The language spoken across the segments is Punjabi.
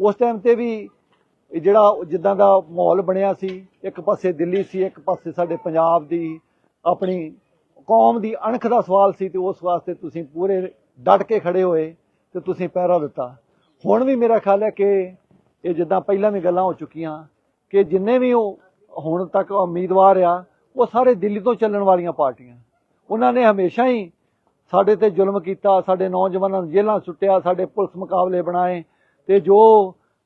ਉਸ ਟਾਈਮ ਤੇ ਵੀ ਜਿਹੜਾ ਜਿੱਦਾਂ ਦਾ ਮਾਹੌਲ ਬਣਿਆ ਸੀ, ਇੱਕ ਪਾਸੇ ਦਿੱਲੀ ਸੀ, ਇੱਕ ਪਾਸੇ ਸਾਡੇ ਪੰਜਾਬ ਦੀ ਆਪਣੀ ਕੌਮ ਦੀ ਅਣਖ ਦਾ ਸਵਾਲ ਸੀ ਤੇ ਉਸ ਵਾਸਤੇ ਤੁਸੀਂ ਪੂਰੇ ਡਟ ਕੇ ਖੜੇ ਹੋਏ ਤੇ ਤੁਸੀਂ ਪਹਿਰਾ ਦਿੱਤਾ। ਹੁਣ ਵੀ ਮੇਰਾ ਖਿਆਲ ਹੈ ਕਿ ਇਹ ਜਿੱਦਾਂ ਪਹਿਲਾਂ ਵੀ ਗੱਲਾਂ ਹੋ ਚੁੱਕੀਆਂ ਕਿ ਜਿੰਨੇ ਵੀ ਉਹ ਹੁਣ ਤੱਕ ਉਮੀਦਵਾਰ ਆ, ਉਹ ਸਾਰੇ ਦਿੱਲੀ ਤੋਂ ਚੱਲਣ ਵਾਲੀਆਂ ਪਾਰਟੀਆਂ। ਉਹਨਾਂ ਨੇ ਹਮੇਸ਼ਾ ਹੀ ਸਾਡੇ ਤੇ ਜ਼ੁਲਮ ਕੀਤਾ, ਸਾਡੇ ਨੌਜਵਾਨਾਂ ਨੂੰ ਜੇਲ੍ਹਾਂ ਸੁੱਟਿਆ, ਸਾਡੇ ਪੁਲਿਸ ਮੁਕਾਬਲੇ ਬਣਾਏ ਤੇ ਜੋ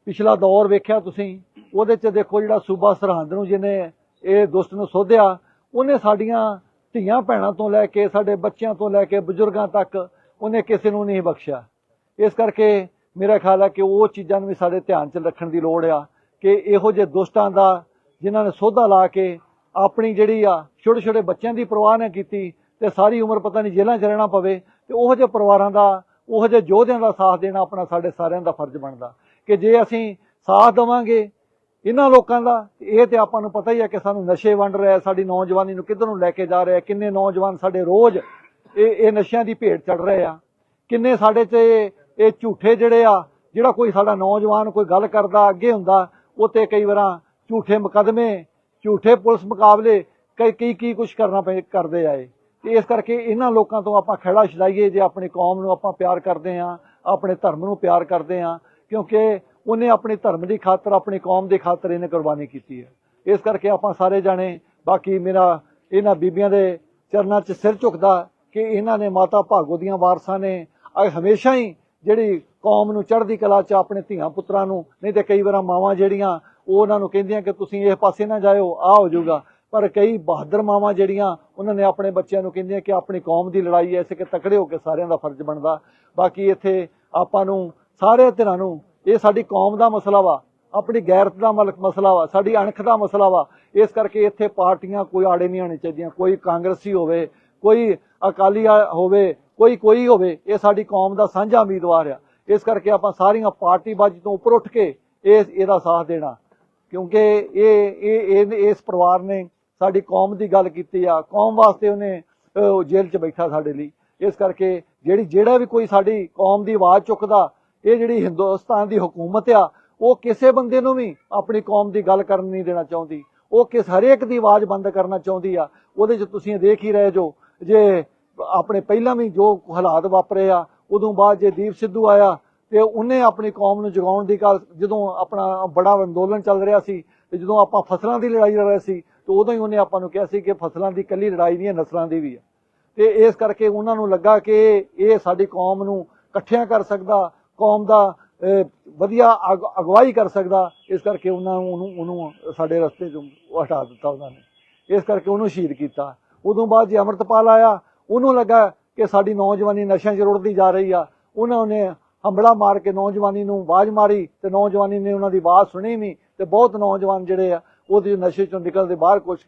ਪਿਛਲਾ ਦੌਰ ਵੇਖਿਆ ਤੁਸੀਂ, ਉਹਦੇ 'ਚ ਦੇਖੋ ਜਿਹੜਾ ਸੂਬਾ ਸਰਹੰਦ ਨੂੰ ਜਿਹਨੇ ਇਹ ਦੁਸ਼ਟ ਨੂੰ ਸੋਧਿਆ, ਉਹਨੇ ਸਾਡੀਆਂ ਧੀਆਂ ਭੈਣਾਂ ਤੋਂ ਲੈ ਕੇ, ਸਾਡੇ ਬੱਚਿਆਂ ਤੋਂ ਲੈ ਕੇ, ਬਜ਼ੁਰਗਾਂ ਤੱਕ ਉਹਨੇ ਕਿਸੇ ਨੂੰ ਨਹੀਂ ਬਖਸ਼ਿਆ। ਇਸ ਕਰਕੇ ਮੇਰਾ ਖਿਆਲ ਹੈ ਕਿ ਉਹ ਚੀਜ਼ਾਂ ਨੂੰ ਵੀ ਸਾਡੇ ਧਿਆਨ 'ਚ ਰੱਖਣ ਦੀ ਲੋੜ ਆ ਕਿ ਇਹੋ ਜਿਹੇ ਦੁਸ਼ਟਾਂ ਦਾ ਜਿਨ੍ਹਾਂ ਨੇ ਸੋਧਾ ਲਾ ਕੇ ਆਪਣੀ ਜਿਹੜੀ ਆ ਛੋਟੇ ਛੋਟੇ ਬੱਚਿਆਂ ਦੀ ਪਰਵਾਹ ਨਾ ਕੀਤੀ ਤੇ ਸਾਰੀ ਉਮਰ ਪਤਾ ਨਹੀਂ ਜੇਲ੍ਹਾਂ 'ਚ ਰਹਿਣਾ ਪਵੇ ਤੇ ਉਹੋ ਜਿਹੇ ਪਰਿਵਾਰਾਂ ਦਾ ਉਹ ਜਿਹੇ ਯੋਧਿਆਂ ਦਾ ਸਾਥ ਦੇਣਾ ਆਪਣਾ ਸਾਡੇ ਸਾਰਿਆਂ ਦਾ ਫਰਜ਼ ਬਣਦਾ। ਕਿ ਜੇ ਅਸੀਂ ਸਾਥ ਦੇਵਾਂਗੇ ਇਹਨਾਂ ਲੋਕਾਂ ਦਾ, ਇਹ ਤੇ ਆਪਾਂ ਨੂੰ ਪਤਾ ਹੀ ਹੈ ਕਿ ਸਾਨੂੰ ਨਸ਼ੇ ਵੰਡ ਰਿਹਾ ਸਾਡੀ ਨੌਜਵਾਨੀ ਨੂੰ ਕਿੱਧਰ ਨੂੰ ਲੈ ਕੇ ਜਾ ਰਿਹਾ ਕਿੰਨੇ ਨੌਜਵਾਨ ਸਾਡੇ ਰੋਜ਼ ਇਹ ਇਹ ਨਸ਼ਿਆਂ ਦੀ ਭੇਟ ਚੜ ਰਹੇ ਆ, ਕਿੰਨੇ ਸਾਡੇ 'ਚ ਇਹ ਝੂਠੇ ਜਿਹੜੇ ਆ, ਜਿਹੜਾ ਕੋਈ ਸਾਡਾ ਨੌਜਵਾਨ ਕੋਈ ਗੱਲ ਕਰਦਾ, ਅੱਗੇ ਹੁੰਦਾ, ਉਹ ਤੇ ਕਈ ਵਾਰਾਂ ਝੂਠੇ ਮੁਕਦਮੇ, ਝੂਠੇ ਪੁਲਿਸ ਮੁਕਾਬਲੇ, ਕਈ ਕੀ ਕੀ ਕੁਝ ਕਰਨਾ ਪਏ ਕਰਦੇ ਆਏ ਤੇ ਇਸ ਕਰਕੇ ਇਹਨਾਂ ਲੋਕਾਂ ਤੋਂ ਆਪਾਂ ਖੜਾ ਛਡਾਈਏ, ਜੇ ਆਪਣੀ ਕੌਮ ਨੂੰ ਆਪਾਂ ਪਿਆਰ ਕਰਦੇ ਆ ਆਪਣੇ ਧਰਮ ਨੂੰ ਪਿਆਰ ਕਰਦੇ ਆ ਕਿਉਂਕਿ ਉਹਨੇ ਆਪਣੀ ਧਰਮ ਦੀ ਖਾਤਰ, ਆਪਣੀ ਕੌਮ ਦੀ ਖਾਤਰ ਇਹਨੇ ਕੁਰਬਾਨੀ ਕੀਤੀ ਹੈ। ਇਸ ਕਰਕੇ ਆਪਾਂ ਸਾਰੇ ਜਾਣੇ, ਬਾਕੀ ਮੇਰਾ ਇਹਨਾਂ ਬੀਬੀਆਂ ਦੇ ਚਰਨਾਂ 'ਚ ਸਿਰ ਝੁਕਦਾ ਕਿ ਇਹਨਾਂ ਨੇ ਮਾਤਾ ਭਾਗੋ ਦੀਆਂ ਵਾਰਸਾਂ ਨੇ ਹਮੇਸ਼ਾ ਹੀ ਜਿਹੜੀ ਕੌਮ ਨੂੰ ਚੜ੍ਹਦੀ ਕਲਾ 'ਚ ਆਪਣੇ ਧੀਆਂ ਪੁੱਤਰਾਂ ਨੂੰ, ਨਹੀਂ ਤੇ ਕਈ ਵਾਰਾਂ ਮਾਵਾਂ ਜਿਹੜੀਆਂ, ਉਹ ਉਹਨਾਂ ਨੂੰ ਕਹਿੰਦੀਆਂ ਕਿ ਤੁਸੀਂ ਇਸ ਪਾਸੇ ਨਾ ਜਾਇਓ, ਆ ਹੋ ਜਾਊਗਾ। ਪਰ ਕਈ ਬਹਾਦਰ ਮਾਵਾਂ ਜਿਹੜੀਆਂ, ਉਹਨਾਂ ਨੇ ਆਪਣੇ ਬੱਚਿਆਂ ਨੂੰ ਕਹਿੰਦੀਆਂ ਕਿ ਆਪਣੀ ਕੌਮ ਦੀ ਲੜਾਈ ਐ, ਇਸੇ ਕਿ ਤਕੜੇ ਹੋ ਕੇ ਸਾਰਿਆਂ ਦਾ ਫਰਜ਼ ਬਣਦਾ। ਬਾਕੀ ਇੱਥੇ ਆਪਾਂ ਨੂੰ, ਸਾਰੇ ਧਿਰਾਂ ਨੂੰ, ਇਹ ਸਾਡੀ ਕੌਮ ਦਾ ਮਸਲਾ ਵਾ, ਆਪਣੀ ਗੈਰਤ ਦਾ ਮਲਕ ਮਸਲਾ ਵਾ, ਸਾਡੀ ਅਣਖ ਦਾ ਮਸਲਾ ਵਾ। ਇਸ ਕਰਕੇ ਇੱਥੇ ਪਾਰਟੀਆਂ ਕੋਈ ਆੜੇ ਨਹੀਂ ਆਣੇ ਚਾਹੀਦੀਆਂ, ਕੋਈ ਕਾਂਗਰਸੀ ਹੋਵੇ, ਕੋਈ ਅਕਾਲੀ ਹੋਵੇ, ਕੋਈ ਕੋਈ ਹੋਵੇ, ਇਹ ਸਾਡੀ ਕੌਮ ਦਾ ਸਾਂਝਾ ਉਮੀਦਵਾਰ ਆ। ਇਸ ਕਰਕੇ ਆਪਾਂ ਸਾਰੀਆਂ ਪਾਰਟੀਬਾਜ਼ੀ ਤੋਂ ਉੱਪਰ ਉੱਠ ਕੇ ਇਸ, ਇਹਦਾ ਸਾਥ ਦੇਣਾ। ਕਿਉਂਕਿ ਇਹ, ਇਹ- ਇਸ ਪਰਿਵਾਰ ਨੇ ਸਾਡੀ ਕੌਮ ਦੀ ਗੱਲ ਕੀਤੀ ਆ, ਕੌਮ ਵਾਸਤੇ ਉਹਨੇ ਜੇਲ੍ਹ 'ਚ ਬੈਠਾ ਸਾਡੇ ਲਈ। ਇਸ ਕਰਕੇ ਜਿਹੜੀ, ਜਿਹੜਾ ਵੀ ਕੋਈ ਸਾਡੀ ਕੌਮ ਦੀ ਆਵਾਜ਼ ਚੁੱਕਦਾ, ਇਹ ਜਿਹੜੀ ਹਿੰਦੁਸਤਾਨ ਦੀ ਹਕੂਮਤ ਆ, ਉਹ ਕਿਸੇ ਬੰਦੇ ਨੂੰ ਵੀ ਆਪਣੀ ਕੌਮ ਦੀ ਗੱਲ ਕਰਨ ਨਹੀਂ ਦੇਣਾ ਚਾਹੁੰਦੀ। ਉਹ ਕਿਸ ਹਰੇਕ ਦੀ ਆਵਾਜ਼ ਬੰਦ ਕਰਨਾ ਚਾਹੁੰਦੀ ਆ, ਉਹਦੇ 'ਚ ਤੁਸੀਂ ਦੇਖ ਹੀ ਰਹੇ ਜੋ, ਜੇ ਆਪਣੇ ਪਹਿਲਾਂ ਵੀ ਜੋ ਹਾਲਾਤ ਵਾਪਰੇ ਆ, ਉਦੋਂ ਬਾਅਦ ਜੇ ਦੀਪ ਸਿੱਧੂ ਆਇਆ, ਤੇ ਉਹਨੇ ਆਪਣੀ ਕੌਮ ਨੂੰ ਜਗਾਉਣ ਦੀ ਗੱਲ, ਜਦੋਂ ਆਪਣਾ ਬੜਾ ਅੰਦੋਲਨ ਚੱਲ ਰਿਹਾ ਸੀ, ਤੇ ਜਦੋਂ ਆਪਾਂ ਫਸਲਾਂ ਦੀ ਲੜਾਈ ਲੜ ਰਹੇ ਸੀ ਤੇ ਉਦੋਂ ਹੀ ਉਹਨੇ ਆਪਾਂ ਨੂੰ ਕਿਹਾ ਸੀ ਕਿ ਫਸਲਾਂ ਦੀ ਕੱਲੀ ਲੜਾਈ ਨਹੀਂ ਹੈ ਨਸਲਾਂ ਦੀ ਵੀ ਹੈ ਤੇ ਇਸ ਕਰਕੇ ਉਹਨਾਂ ਨੂੰ ਲੱਗਾ ਕਿ ਇਹ ਸਾਡੀ ਕੌਮ ਨੂੰ ਇਕੱਠਿਆਂ ਕਰ ਸਕਦਾ, ਕੌਮ ਦਾ ਵਧੀਆ ਅਗ- ਅਗਵਾਈ ਕਰ ਸਕਦਾ। ਇਸ ਕਰਕੇ ਉਹਨਾਂ ਨੂੰ ਉਹਨੂੰ ਉਹਨੂੰ ਸਾਡੇ ਰਸਤੇ ਤੋਂ ਹਟਾ ਦਿੱਤਾ ਉਹਨਾਂ ਨੇ। ਇਸ ਕਰਕੇ ਉਹਨੂੰ ਸ਼ਹੀਦ ਕੀਤਾ। ਉਦੋਂ ਬਾਅਦ ਜੇ ਅਮਰਤਪਾਲ ਆਇਆ, ਉਹਨੂੰ ਲੱਗਾ ਕਿ ਸਾਡੀ ਨੌਜਵਾਨੀ ਨਸ਼ਿਆਂ 'ਚ ਰੁੜਦੀ ਜਾ ਰਹੀ ਆ। ਉਹਨਾਂ ਨੇ ਹੰਬੜਾ ਮਾਰ ਕੇ ਨੌਜਵਾਨੀ ਨੂੰ ਆਵਾਜ਼ ਮਾਰੀ ਤੇ ਨੌਜਵਾਨੀ ਨੇ ਉਹਨਾਂ ਦੀ ਆਵਾਜ਼ ਸੁਣੀ ਨਹੀਂ ਤੇ ਬਹੁਤ ਨੌਜਵਾਨ ਜਿਹੜੇ ਆ ਉਹਦੇ ਨਸ਼ੇ ਚੋਂ ਨਿਕਲਦੇ ਬਾਹਰ ਕੁਝ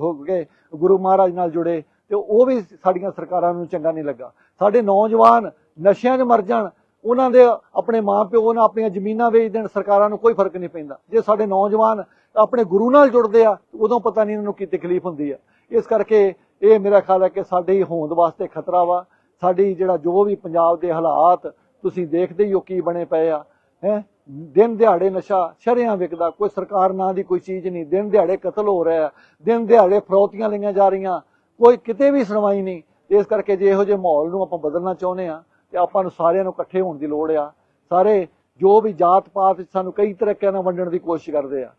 ਹੋ ਗਏ ਗੁਰੂ ਮਹਾਰਾਜ ਨਾਲ ਜੁੜੇ, ਤੇ ਉਹ ਵੀ ਸਾਡੀਆਂ ਸਰਕਾਰਾਂ ਨੂੰ ਚੰਗਾ ਨਹੀਂ ਲੱਗਾ। ਸਾਡੇ ਨੌਜਵਾਨ ਨਸ਼ਿਆਂ 'ਚ ਮਰ ਜਾਣ, ਉਹਨਾਂ ਦੇ ਆਪਣੇ ਮਾਪਿਓ ਨਾਲ ਆਪਣੀਆਂ ਜ਼ਮੀਨਾਂ ਵੇਚ ਦੇਣ, ਸਰਕਾਰਾਂ ਨੂੰ ਕੋਈ ਫ਼ਰਕ ਨਹੀਂ ਪੈਂਦਾ। ਜੇ ਸਾਡੇ ਨੌਜਵਾਨ ਆਪਣੇ ਗੁਰੂ ਨਾਲ ਜੁੜਦੇ ਆ ਉਦੋਂ ਪਤਾ ਨਹੀਂ ਇਹਨਾਂ ਨੂੰ ਕੀ ਤਕਲੀਫ ਹੁੰਦੀ ਆ। ਇਸ ਕਰਕੇ ਇਹ ਮੇਰਾ ਖਿਆਲ ਹੈ ਕਿ ਸਾਡੀ ਹੋਂਦ ਵਾਸਤੇ ਖਤਰਾ ਵਾ। ਸਾਡੀ ਜਿਹੜਾ ਜੋ ਵੀ ਪੰਜਾਬ ਦੇ ਹਾਲਾਤ ਤੁਸੀਂ ਦੇਖਦੇ ਹੀ ਹੋ ਕੀ ਬਣੇ ਪਏ ਆ, ਹੈ? ਦਿਨ ਦਿਹਾੜੇ ਨਸ਼ਾ ਸ਼ਰਿਆਂ ਵਿਕਦਾ, ਕੋਈ ਸਰਕਾਰ ਨਾਂ ਦੀ ਕੋਈ ਚੀਜ਼ ਨਹੀਂ, ਦਿਨ ਦਿਹਾੜੇ ਕਤਲ ਹੋ ਰਿਹਾ, ਦਿਨ ਦਿਹਾੜੇ ਫਰੋਤੀਆਂ ਲਈਆਂ ਜਾ ਰਹੀਆਂ, ਕੋਈ ਕਿਤੇ ਵੀ ਸੁਣਵਾਈ ਨਹੀਂ। ਇਸ ਕਰਕੇ ਜੇ ਇਹੋ ਜਿਹੇ ਮਾਹੌਲ ਨੂੰ ਆਪਾਂ ਬਦਲਣਾ ਚਾਹੁੰਦੇ ਆ ਤੇ ਆਪਾਂ ਨੂੰ ਸਾਰਿਆਂ ਨੂੰ ਇਕੱਠੇ ਹੋਣ ਦੀ ਲੋੜ ਆ। ਸਾਰੇ ਜੋ ਵੀ ਜਾਤ ਪਾਤ ਸਾਨੂੰ ਕਈ ਤਰੀਕਿਆਂ ਨਾਲ ਵੰਡਣ ਦੀ ਕੋਸ਼ਿਸ਼ ਕਰਦੇ ਆ,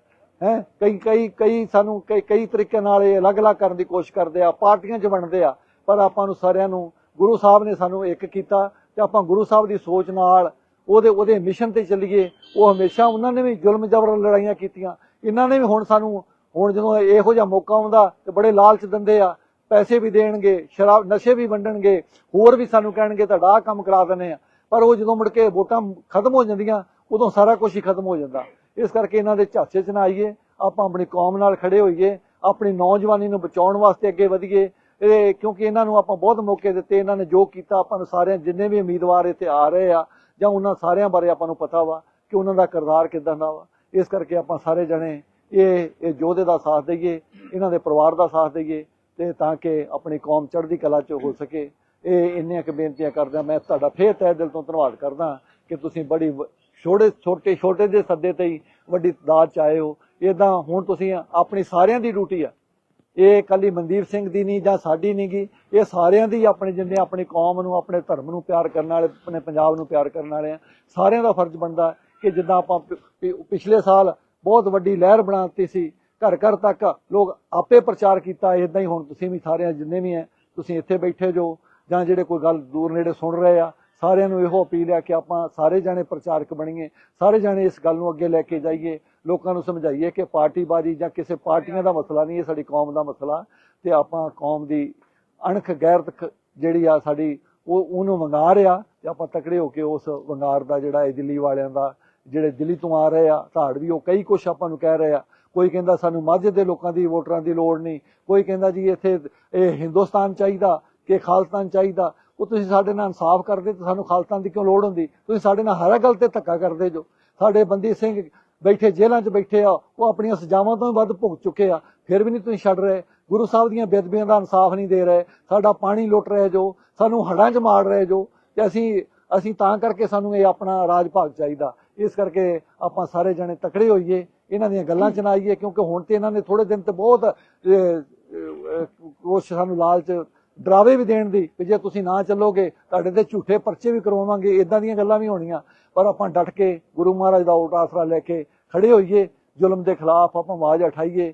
ਹੈ? ਕਈ ਕਈ ਕਈ ਸਾਨੂੰ ਕਈ ਕਈ ਤਰੀਕੇ ਨਾਲ ਇਹ ਅਲੱਗ-ਅਲੱਗ ਕਰਨ ਦੀ ਕੋਸ਼ਿਸ਼ ਕਰਦੇ ਆ, ਪਾਰਟੀਆਂ 'ਚ ਵੰਡਦੇ ਆ, ਪਰ ਆਪਾਂ ਨੂੰ ਸਾਰਿਆਂ ਨੂੰ ਗੁਰੂ ਸਾਹਿਬ ਨੇ ਸਾਨੂੰ ਇੱਕ ਕੀਤਾ, ਤੇ ਆਪਾਂ ਗੁਰੂ ਸਾਹਿਬ ਦੀ ਸੋਚ ਨਾਲ ਉਹਦੇ ਉਹਦੇ ਮਿਸ਼ਨ ਤੇ ਚੱਲੀਏ ਉਹ ਹਮੇਸ਼ਾ ਉਹਨਾਂ ਨੇ ਵੀ ਜ਼ੁਲਮ ਜ਼ਬਰ ਲੜਾਈਆਂ ਕੀਤੀਆਂ। ਇਹਨਾਂ ਨੇ ਵੀ ਹੁਣ ਸਾਨੂੰ, ਹੁਣ ਜਦੋਂ ਇਹੋ ਜਿਹਾ ਮੌਕਾ ਆਉਂਦਾ ਤੇ ਬੜੇ ਲਾਲਚ ਦਿੰਦੇ ਆ, ਪੈਸੇ ਵੀ ਦੇਣਗੇ, ਸ਼ਰਾਬ, ਨਸ਼ੇ ਵੀ ਵੰਡਣਗੇ, ਹੋਰ ਵੀ ਸਾਨੂੰ ਕਹਿਣਗੇ, ਤੁਹਾਡਾ ਆਹ ਕੰਮ ਕਰਾ ਦਿੰਦੇ ਆ। ਪਰ ਉਹ ਜਦੋਂ ਮੁੜ ਕੇ ਵੋਟਾਂ ਖਤਮ ਹੋ ਜਾਂਦੀਆਂ, ਉਦੋਂ ਸਾਰਾ ਕੁਝ ਹੀ ਖਤਮ ਹੋ ਜਾਂਦਾ। ਇਸ ਕਰਕੇ ਇਹਨਾਂ ਦੇ ਝਾਂਸੇ 'ਚ ਨਾ ਆਈਏ, ਆਪਾਂ ਆਪਣੀ ਕੌਮ ਨਾਲ ਖੜੇ ਹੋਈਏ, ਆਪਣੀ ਨੌਜਵਾਨੀ ਨੂੰ ਬਚਾਉਣ ਵਾਸਤੇ ਅੱਗੇ ਵਧੀਏ। ਇਹ ਕਿਉਂਕਿ ਇਹਨਾਂ ਨੂੰ ਆਪਾਂ ਬਹੁਤ ਮੌਕੇ ਦਿੱਤੇ, ਇਹਨਾਂ ਨੇ ਜੋ ਕੀਤਾ, ਆਪਾਂ ਨੂੰ ਸਾਰਿਆਂ, ਜਿੰਨੇ ਵੀ ਉਮੀਦਵਾਰ ਇੱਥੇ ਆ ਰਹੇ ਆ ਜਾਂ ਉਹਨਾਂ ਸਾਰਿਆਂ ਬਾਰੇ ਆਪਾਂ ਨੂੰ ਪਤਾ ਵਾ ਕਿ ਉਹਨਾਂ ਦਾ ਕਿਰਦਾਰ ਕਿਦਾਂ ਦਾ ਵਾ। ਇਸ ਕਰਕੇ ਆਪਾਂ ਸਾਰੇ ਜਣੇ ਇਹ ਇਹ ਯੋਧੇ ਦਾ ਸਾਥ ਦਈਏ, ਇਹਨਾਂ ਦੇ ਪਰਿਵਾਰ ਦਾ ਸਾਥ ਦਈਏ ਤੇ ਤਾਂ ਕਿ ਆਪਣੀ ਕੌਮ ਚੜ੍ਹਦੀ ਕਲਾ 'ਚ ਹੋ ਸਕੇ। ਇਹ ਇੰਨੀਆਂ ਕੁ ਬੇਨਤੀਆਂ ਕਰਦਾ ਮੈਂ ਤੁਹਾਡਾ ਫੇਰ ਤਹਿ ਦਿਲ ਤੋਂ ਧੰਨਵਾਦ ਕਰਦਾ ਕਿ ਤੁਸੀਂ ਬੜੀ ਛੋਟੇ ਛੋਟੇ ਛੋਟੇ ਦੇ ਸੱਦੇ ਤੇ ਹੀ ਵੱਡੀ ਦਾਤ ਚ ਆਏ ਹੋ। ਇਦਾਂ ਹੁਣ ਤੁਸੀਂ ਆਪਣੀ ਸਾਰਿਆਂ ਦੀ ਡਿਊਟੀ ਆ। ਇਹ ਕੱਲੀ ਮਨਦੀਪ ਸਿੰਘ ਦੀ ਨਹੀਂ ਜਾਂ ਸਾਡੀ ਨਹੀਂ ਗੀ, ਇਹ ਸਾਰਿਆਂ ਦੀ ਆਪਣੇ ਜਿੰਨੇ ਆਪਣੀ ਕੌਮ ਨੂੰ, ਆਪਣੇ ਧਰਮ ਨੂੰ ਪਿਆਰ ਕਰਨ ਵਾਲੇ, ਆਪਣੇ ਪੰਜਾਬ ਨੂੰ ਪਿਆਰ ਕਰਨ ਵਾਲੇ ਆ। ਸਾਰਿਆਂ ਦਾ ਫਰਜ਼ ਬਣਦਾ ਕਿ ਜਿੱਦਾਂ ਆਪਾਂ ਪਿ- ਪਿ- ਪਿਛਲੇ ਸਾਲ ਬਹੁਤ ਵੱਡੀ ਲਹਿਰ ਬਣਾਤੀ ਸੀ, ਘਰ ਘਰ ਤੱਕ ਲੋਕ ਆਪੇ ਪ੍ਰਚਾਰ ਕੀਤਾ ਇਦਾਂ ਹੀ ਹੁਣ ਤੁਸੀਂ ਵੀ ਸਾਰਿਆਂ ਜਿੰਨੇ ਵੀ ਹੈ ਤੁਸੀਂ ਇੱਥੇ ਬੈਠੇ ਜੋ ਜਾਂ ਜਿਹੜੇ ਕੋਈ ਗੱਲ ਦੂਰ ਨੇੜੇ ਸੁਣ ਰਹੇ ਆ ਸਾਰਿਆਂ ਨੂੰ ਇਹੋ ਅਪੀਲ ਹੈ ਕਿ ਆਪਾਂ ਸਾਰੇ ਜਾਣੇ ਪ੍ਰਚਾਰਕ ਬਣੀਏ, ਸਾਰੇ ਜਾਣੇ ਇਸ ਗੱਲ ਨੂੰ ਅੱਗੇ ਲੈ ਕੇ ਜਾਈਏ, ਲੋਕਾਂ ਨੂੰ ਸਮਝਾਈਏ ਕਿ ਪਾਰਟੀਬਾਜ਼ੀ ਜਾਂ ਕਿਸੇ ਪਾਰਟੀਆਂ ਦਾ ਮਸਲਾ ਨਹੀਂ, ਇਹ ਸਾਡੀ ਕੌਮ ਦਾ ਮਸਲਾ ਤੇ ਆਪਾਂ ਕੌਮ ਦੀ ਅਣਖ ਗੈਰਤ ਖ- ਜਿਹੜੀ ਆ ਸਾਡੀ, ਉਹ ਉਹਨੂੰ ਵੰਗਾਰ ਆ ਤੇ ਆਪਾਂ ਤਕੜੇ ਹੋ ਕੇ ਉਸ ਵੰਗਾਰ ਦਾ ਜਿਹੜਾ ਇਹ ਦਿੱਲੀ ਵਾਲਿਆਂ ਦਾ, ਜਿਹੜੇ ਦਿੱਲੀ ਤੋਂ ਆ ਰਹੇ ਆ, ਧਾੜ ਵੀ ਉਹ ਕਈ ਕੁਛ ਆਪਾਂ ਨੂੰ ਕਹਿ ਰਹੇ ਆ। ਕੋਈ ਕਹਿੰਦਾ ਸਾਨੂੰ ਮਾਝੇ ਦੇ ਲੋਕਾਂ ਦੀ ਵੋਟਰਾਂ ਦੀ ਲੋੜ ਨਹੀਂ, ਕੋਈ ਕਹਿੰਦਾ ਜੀ ਇੱਥੇ ਇਹ ਹਿੰਦੁਸਤਾਨ ਚਾਹੀਦਾ, ਕਿ ਖਾਲਸਤਾਨ ਚਾਹੀਦਾ ਉਹ ਤੁਸੀਂ ਸਾਡੇ ਨਾਲ ਇਨਸਾਫ ਕਰਦੇ ਤੇ ਸਾਨੂੰ ਖਾਲਤਾਂ ਦੀ ਕਿਉਂ ਲੋੜ ਹੁੰਦੀ? ਤੁਸੀਂ ਸਾਡੇ ਨਾਲ ਹਰ ਗੱਲ ਤੇ ਧੱਕਾ ਕਰਦੇ ਜੋ। ਸਾਡੇ ਬੰਦੀ ਸਿੰਘ ਬੈਠੇ, ਜੇਲ੍ਹਾਂ 'ਚ ਬੈਠੇ ਆ, ਉਹ ਆਪਣੀਆਂ ਸਜ਼ਾਵਾਂ ਤੋਂ ਵੱਧ ਭੁਗਤ ਚੁੱਕੇ ਆ। ਫਿਰ ਵੀ ਨਹੀਂ ਤੁਸੀਂ ਛੱਡ ਰਹੇ। ਗੁਰੂ ਸਾਹਿਬ ਦੀਆਂ ਬੇਦਬੀਆਂ ਦਾ ਇਨਸਾਫ ਨਹੀਂ ਦੇ ਰਹੇ। ਸਾਡਾ ਪਾਣੀ ਲੁੱਟ ਰਹੇ ਜੋ। ਸਾਨੂੰ ਹੜਾਂ 'ਚ ਮਾਰ ਰਹੇ ਜੋ। ਤੇ ਅਸੀਂ ਅਸੀਂ ਤਾਂ ਕਰਕੇ ਸਾਨੂੰ ਇਹ ਆਪਣਾ ਰਾਜ ਭਾਗ ਚਾਹੀਦਾ। ਇਸ ਕਰਕੇ ਆਪਾਂ ਸਾਰੇ ਜਣੇ ਤਕੜੇ ਹੋਈਏ, ਇਹਨਾਂ ਦੀਆਂ ਗੱਲਾਂ 'ਚ ਨਾ ਆਈਏ, ਕਿਉਂਕਿ ਹੁਣ ਤੇ ਇਹਨਾਂ ਨੇ ਥੋੜੇ ਦਿਨ ਤੇ ਬਹੁਤ ਕੁਛ ਸਾਨੂੰ ਲਾਲਚ ਡਰਾਵੇ ਵੀ ਦੇਣ ਦੀ ਕਿ ਜੇ ਤੁਸੀਂ ਨਾ ਚੱਲੋਗੇ, ਤੁਹਾਡੇ ਤੇ ਝੂਠੇ ਪਰਚੇ ਵੀ ਕਰਵਾਵਾਂਗੇ ਇਦਾਂ ਦੀਆਂ ਗੱਲਾਂ ਵੀ ਹੋਣੀਆਂ। ਪਰ ਆਪਾਂ ਡਟ ਕੇ ਗੁਰੂ ਮਹਾਰਾਜ ਦਾ ਓਟ ਆਸਰਾ ਲੈ ਕੇ ਖੜੇ ਹੋਈਏ, ਜ਼ੁਲਮ ਦੇ ਖਿਲਾਫ ਆਪਾਂ ਆਵਾਜ਼ ਉਠਾਈਏ